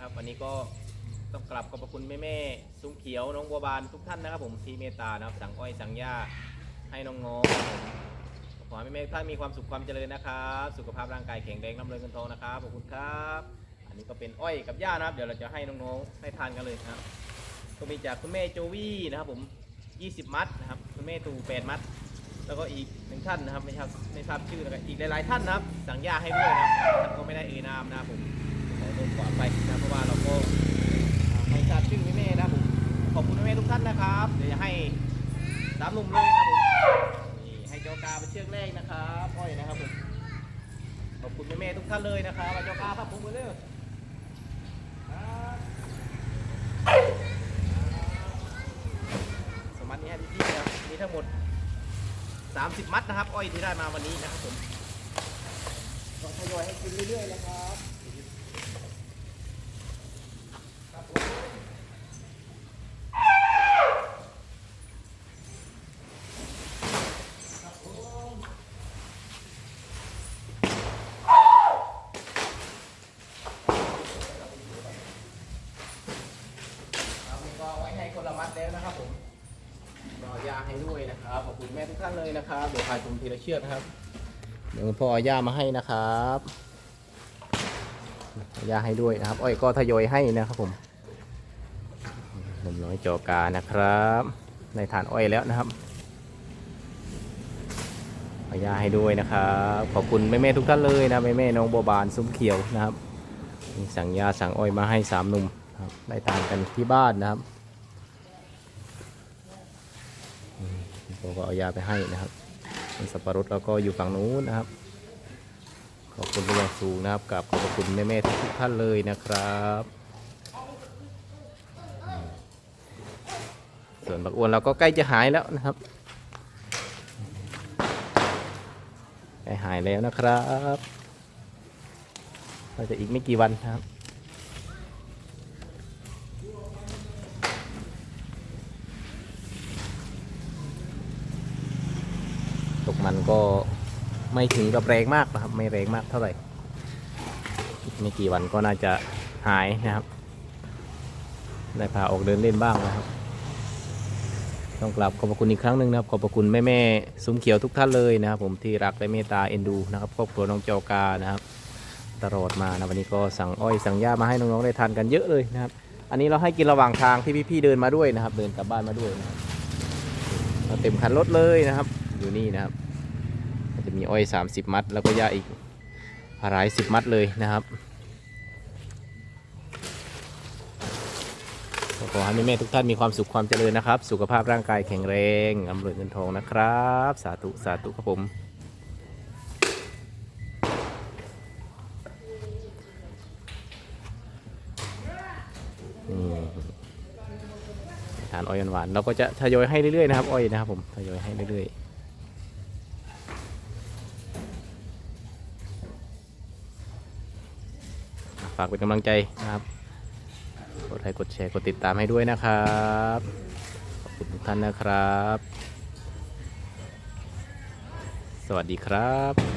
นะครับ วันนี้ก็ต้องกลับขอบพระคุณแม่แม่ๆซุ้มเขียวน้องบัวบานทุกท่านนะครับผมที่เมตตานะครับสั่งอ้อยสั่งหญ้าให้น้องๆขอให้แม่ๆท่านมีความสุขความเจริญนะครับ สุขภาพร่างกายแข็งแรงร่ำรวยเงินทองนะครับขอบคุณครับ อันนี้ก็เป็นอ้อยกับหญ้านะครับ เดี๋ยวเราจะให้น้องๆให้ทานกันเลยนะครับก็มีจากคุณแม่โจวี่นะครับผม 20 มัดนะครับคุณแม่ตู8มัดแล้วก็อีกหนึ่งท่านนะครับไม่ทราบไม่ทราบชื่อแล้วก็อีกหลายๆท่านนะครับ สั่งยาให้ด้วยนะครับท่านก็ไม่ได้เอ่ยนามนะครับผม ขอโทษขวาไปนะเพราะว่าเราก็ไม่ทราบชื่อแม่ๆนะผมขอบคุณแม่ทุกท่านนะครับเดี๋ยวจะให้สามหนุ่มเลยนะครับผมนี่ให้เจ้ากาเป็นเชือกแรกนะครับอ้อยนะครับผมขอบคุณแม่ทุกท่านเลยนะครับเจ้ากาครับผมเร็วครับสมัครนี้ให้พี่ๆนะครับมีทั้งหมด 30 มัดนะครับ อ้อยที่ได้มาวันนี้นะครับผมต้องทยอยให้กินเรื่อยๆนะครับผมครับผมเอานี่ก็ไว้ให้คนละมัด แล้วนะครับผมรอยาให้ด้วยนะครับ ขอบคุณแม่ทุกท่านเลยนะครับ เดี๋ยวพายชมทีละเชือกนะครับ เดี๋ยวพ่อเอายามาให้นะครับเอายาให้ด้วยนะครับ อ้อยก็ทยอยให้นะครับผมหนุ่มน้อยจอกานะครับในฐานอ้อยแล้วนะครับเอายาให้ด้วยนะครับ ขอบคุณแม่ๆทุกท่านเลยนะแม่ๆน้องบัวบานซุ้มเขียวนะครับสั่งยาสั่งอ้อยมาให้สามหนุ่มครับได้ทานกันที่บ้านนะครับ ผมก็เอายาไปให้นะครับส่วนสับปะรดเราก็อยู่ฝั่งนู้นนะครับ ขอบคุณเป็นอย่างสูงนะครับกับขอบคุณแม่ๆทุกท่านเลยนะครับส่วนบักอ้วนเราก็ใกล้จะหายแล้วนะครับใกล้หายแล้วนะครับก็จะอีกไม่กี่วันนะครับ มันก็ไม่ถึงกับแรงมากนะครับ ไม่แรงมากเท่าไหร่ไม่กี่วันก็น่าจะหายนะครับ ได้พาออกเดินเล่นบ้างนะครับ ต้องกลับขอบพระคุณอีกครั้งหนึ่งนะครับ ขอบพระคุณแม่แม่ซุ้มเขียวทุกท่านเลยนะครับ ผมที่รักและเมตตาเอ็นดูนะครับครอบครัวน้องเจอกานะครับตลอดมานะวันนี้ก็สั่งอ้อยสั่งหญ้ามาให้น้องๆได้ทานกันเยอะเลยนะครับ อันนี้เราให้กินระหว่างทางที่พี่ๆเดินมาด้วยนะครับ เดินกลับบ้านมาด้วยนะครับเต็มคันรถเลยนะครับ อยู่นี่นะครับ จะมีอ้อย 30 มัด แล้วก็หญ้าอีกหลายสิบมัดเลยนะครับขอให้แม่ๆทุกท่านมีความสุขความเจริญนะครับ สุขภาพร่างกายแข็งแรงอำรวยเงินทองนะครับ สาธุ สาธุครับผมทานอ้อยหวานเราก็จะทยอยให้เรื่อยๆนะครับ อ้อยนะครับผมทยอยให้เรื่อยๆากเป็นกำลังใจนะครับ กดไลค์กดแชร์กดติดตามให้ด้วยนะครับขอบคุณทุกท่านนะครับ สวัสดีครับ